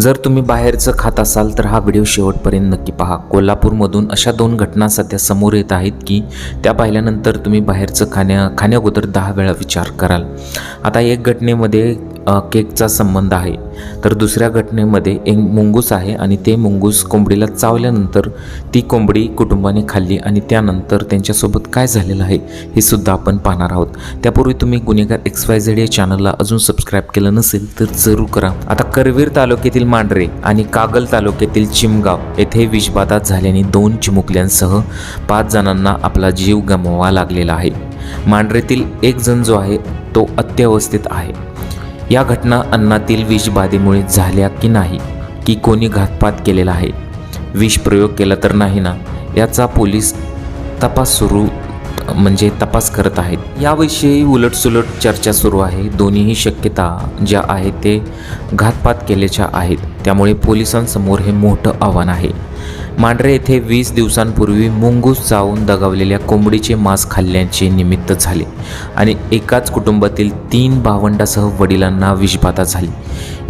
जर तुम्ही बाहेरचं खात असाल तर हा व्हिडिओ शेवटपर्यंत नक्की पहा. कोल्हापूरमधून अशा दोन घटना सध्या समोर येत आहेत की त्या पाहिल्यानंतर तुम्ही बाहेरचं खाण्या खाण्याअगोदर दहा वेळा विचार कराल. आता एक घटनेमध्ये केकचा संबंध आहे. तर दुसऱ्या घटनेमध्ये एक मुंगूस आहे आणि ते मुंगूस कोंबडीला चावल्यानंतर ती कोंबडी कुटुंबाने खाल्ली आणि त्यानंतर त्यांच्यासोबत काय झालेलं आहे हे सुद्धा आपण पाहणार आहोत. त्यापूर्वी तुम्ही गुन्हेगार एक्स वाय झेड या चॅनलला अजून सबस्क्राईब केलं नसेल तर जरूर करा. आता करवीर तालुक्यातील मांढरे आणि कागल तालुक्यातील चिमगाव येथे विषबाधा झाल्याने दोन चिमुकल्यांसह पाच जणांना आपला जीव गमवावा लागलेला आहे. मांढरेतील एक जण जो आहे तो अत्यवस्थित आहे. या घटना अन्नातील विषबाधेमुळे झाल्या की नाही की कोणी घातपात केलेला आहे? विष प्रयोग केला तर नाही ना? याचा पोलीस तपास सुरू म्हणजे तपास करत आहेत. याविषयी उलटसुलट चर्चा सुरू आहे. दोन्हीही शक्यता ज्या आहेत ते घातपात केल्याच्या आहेत. त्यामुळे पोलिसांसमोर हे मोठं आव्हान आहे. मांढरे येथे वीस दिवसांपूर्वी मुंगूस चावून दगावलेल्या कोंबडीचे मांस खाल्ल्याचे निमित्त झाले आणि एकाच कुटुंबातील तीन भावंडासह वडिलांना विषबाधा झाली.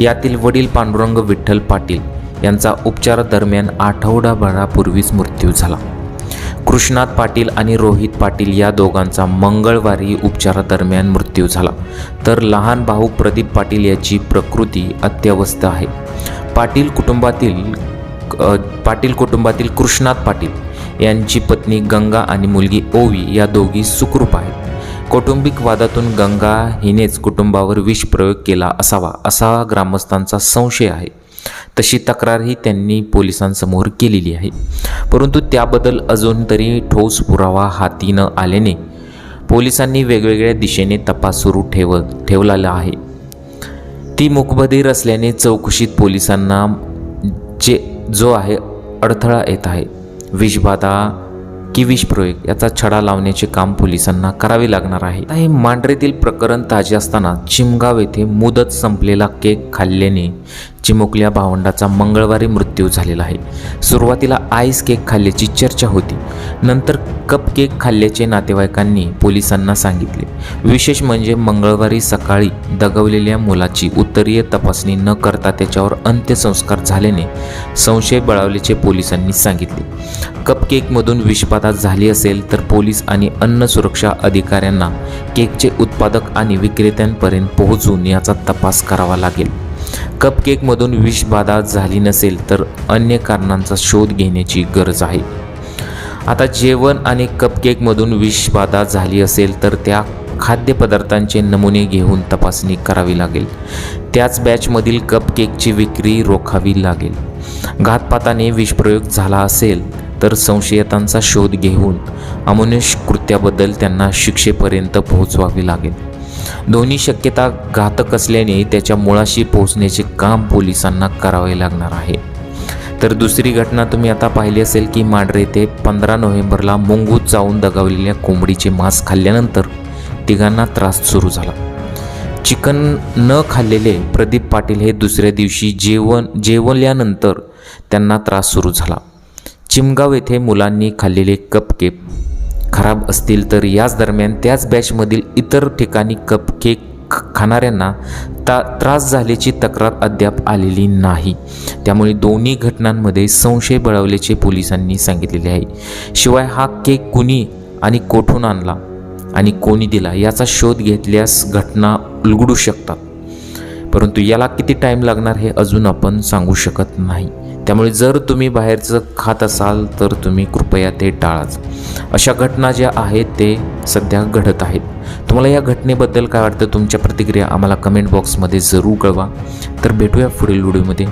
यातील वडील पांडुरंग विठ्ठल पाटील यांचा उपचारादरम्यान आठवडाभरापूर्वीच मृत्यू झाला. कृष्णात पाटील आणि रोहित पाटील या दोघांचा मंगळवारी उपचारादरम्यान मृत्यू झाला. तर लहान भाऊ प्रदीप पाटील याची प्रकृती अत्यवस्थ आहे. पाटील कुटुंबातील पाटील कुटुंबातील कृष्णात पाटील यांची पत्नी गंगा आणि मुलगी ओवी या दोघी सुखरूप आहेत. कौटुंबिक वादातून गंगा हिनेच कुटुंबावर विष प्रयोग केला असावा असा ग्रामस्थांचा संशय आहे. तशी तक्रारही त्यांनी पोलिसांसमोर केलेली आहे. परंतु त्याबद्दल अजून तरी ठोस पुरावा हाती न आल्याने पोलिसांनी वेगवेगळ्या दिशेने तपास सुरू ठेव ठेवलेला आहे. ती मुखबधीर असल्याने चौकशीत पोलिसांना जे जो आहे अडथळा येत आहे. विषबाधा की विषप्रयोग याचा छडा लावण्याचे काम पोलिसांना करावे लागणार आहे. हे मांढरेतील प्रकरण ताजे असताना चिमगाव येथे मुदत संपलेला केक खाल्ल्याने चिमुकल्या भावंडाचा मंगळवारी मृत्यू झालेला आहे. सुरुवातीला आईस केक खाल्ल्याची चर्चा होती. नंतर कप केक खाल्ल्याचे नातेवाईकांनी पोलिसांना सांगितले. विशेष म्हणजे मंगळवारी सकाळी दगवलेल्या मुलाची उत्तरीय तपासणी न करता त्याच्यावर अंत्यसंस्कार झाल्याने संशय बळावल्याचे पोलिसांनी सांगितले. कपकेकमधून विषबाधा झाली असेल तर पोलीस आणि अन्न सुरक्षा अधिकाऱ्यांना केकचे उत्पादक आणि विक्रेत्यांपर्यंत पोहोचून याचा तपास करावा लागेल. कपकेकमधून विषबाधा झाली नसेल तर अन्य कारणांचा शोध घेण्याची गरज आहे. आता जेवण आणि कपकेकमधून विषबाधा झाली असेल तर त्या खाद्यपदार्थांचे नमुने घेऊन तपासणी करावी लागेल. त्याच बॅचमधील कपकेकची विक्री रोखावी लागेल. घातपाताने विषप्रयोग झाला असेल तर संशयितांचा शोध घेऊन अमनुष कृत्याबद्दल त्यांना शिक्षेपर्यंत पोहोचवावे लागेल. दोन्ही शक्यता घातक असल्याने त्याच्या मुळाशी पोहोचण्याचे काम पोलिसांना करावे लागणार आहे. तर दुसरी घटना तुम्ही आता पाहिली असेल की मांढरे येथे पंधरा नोव्हेंबरला मुंगूत जाऊन दगावलेल्या कोंबडीचे मांस खाल्ल्यानंतर तिघांना त्रास सुरू झाला. चिकन न खाल्लेले प्रदीप पाटील हे दुसऱ्या दिवशी जेवण जेवल्यानंतर त्यांना त्रास सुरू झाला. चिमगाव येथे मुलांनी खाल्लेले कपकेप खराब असतील तर याच दरम्यान त्याच बॅचमधील इतर ठिकाणी कप केक खाणाऱ्यांना ता त्रास झाल्याची तक्रार अद्याप आलेली नाही. त्यामुळे दोन्ही घटनांमध्ये संशय बळवल्याचे पोलिसांनी सांगितलेले आहे. शिवाय हा केक कुणी आणि कोठून आणला आणि कोणी दिला याचा शोध घेतल्यास घटना उलगडू शकतात. परंतु याला किती टाईम लागणार हे अजून आपण सांगू शकत नाही. त्यामुळे जर तुम्ही बाहेरचं खात असाल तर तुम्ही कृपया ते टाळाच. अशा घटना ज्या आहेत ते सध्या घडत आहेत. तुम्हाला या घटनेबद्दल काय वाटतं तुमच्या प्रतिक्रिया आम्हाला कमेंट बॉक्समध्ये जरूर कळवा. तर भेटूया पुढील व्हिडिओमध्ये